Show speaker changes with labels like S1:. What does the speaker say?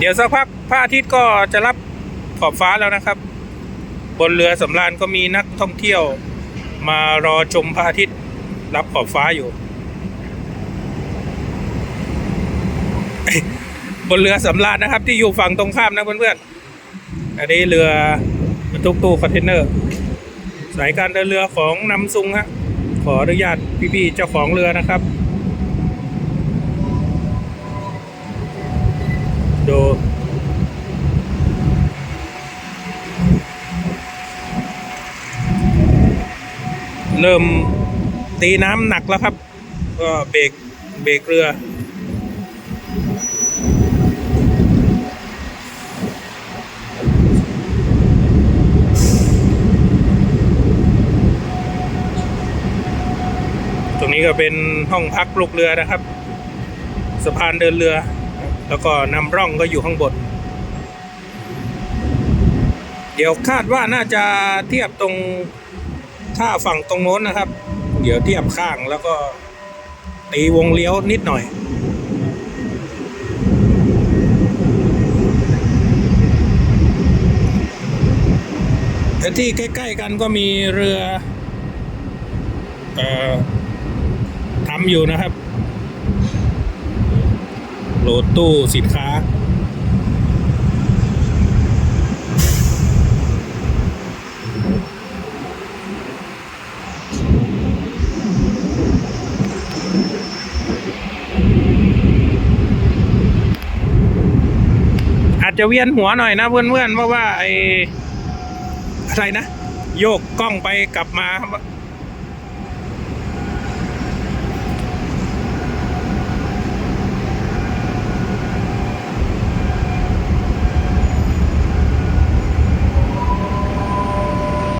S1: เดี๋ยวสักพักพระอาทิตย์ก็จะรับขอบฟ้าแล้วนะครับ บนเรือสำราญก็มีนักท่องเที่ยว มารอชมพระอาทิตย์รับขอบฟ้าอยู่ บนเรือสำราญนะครับ ที่อยู่ฝั่งตรงข้ามนะเพื่อนๆอันนี้เรือบรรทุกตู้คอนเทนเนอร์ สายการเดินเรือของนำซุงฮะขออนุญาตพี่ๆเจ้าของเรือนะครับ เริ่มตีน้ำหนักแล้วครับ ก็เบรกเบรกเรือ ตรงนี้ก็เป็นห้องพักลูกเรือนะครับสะพานเดินเรือ แล้วก็นำร่องก็อยู่ข้างบน เดี๋ยวคาดว่าน่าจะเทียบตรง ท่าฝั่งตรงโน้นนะครับ เดี๋ยวเทียบข้างแล้วก็ตีวงเลี้ยวนิดหน่อยและที่ใกล้ ๆ กันก็มีเรือเอ่อทำอยู่นะครับ โหลดตู้สินค้า จะเวียนหัวหน่อยนะเพื่อนๆเพราะว่าไอ้อะไรนะ โยกกล้องไปกลับมา